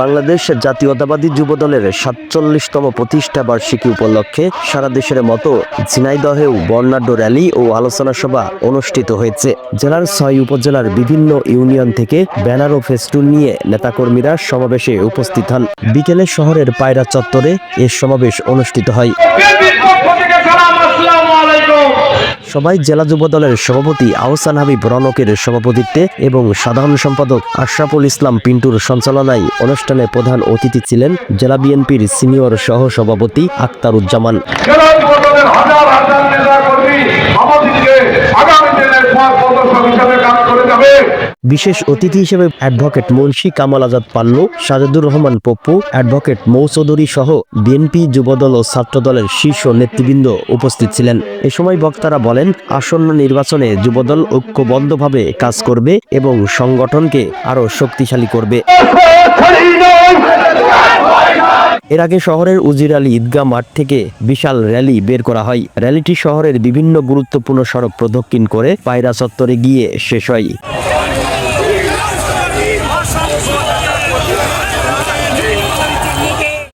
বাংলাদেশ জাতীয়তাবাদী যুবদলের সাতচল্লিশতম প্রতিষ্ঠা বার্ষিকী উপলক্ষে সারা দেশের মতো ঝিনাইদহেও বর্ণাঢ্য র্যালি ও আলোচনা সভা অনুষ্ঠিত হয়েছে। জেলার ছয় উপজেলার বিভিন্ন ইউনিয়ন থেকে ব্যানার ও ফেস্টুন নিয়ে নেতাকর্মীরা সমাবেশে উপস্থিত হন। বিকেলে শহরের পায়রা চত্বরে এ সমাবেশ অনুষ্ঠিত হয়। সবাই জেলা যুব দলের সভাপতি আহসান হাবিব রনকের সভাপতিত্বে এবং সাধারণ সম্পাদক আশরাফুল ইসলাম পিন্টুর সঞ্চালনায় অনুষ্ঠানে প্রধান অতিথি ছিলেন জেলা বিএনপির সিনিয়র সহ সভাপতি আক্তারুজ্জামান আগামী দিনের পথ প্রদর্শক হিসেবে কাজ করে যাবে বিশেষ অতিথি হিসেবে অ্যাডভোকেট মুন্সি কামাল আজাদ পান্নু, সাজেদুর রহমান পপ্পু, অ্যাডভোকেট মৌচৌধুরী সহ বিএনপি যুবদল ও ছাত্রদলের শীর্ষ নেতৃবৃন্দ উপস্থিত ছিলেন। এ সময় বক্তারা বলেন, আসন্ন নির্বাচনে যুবদল ঐক্যবদ্ধভাবে কাজ করবে এবং সংগঠনকে আরও শক্তিশালী করবে। এর আগে শহরের উজির আলী ঈদগাহ মাঠ থেকে বিশাল র্যালি বের করা হয়। র্যালিটি শহরের বিভিন্ন গুরুত্বপূর্ণ সড়ক প্রদক্ষিণ করে পায়রা চত্বরে গিয়ে শেষ হয়।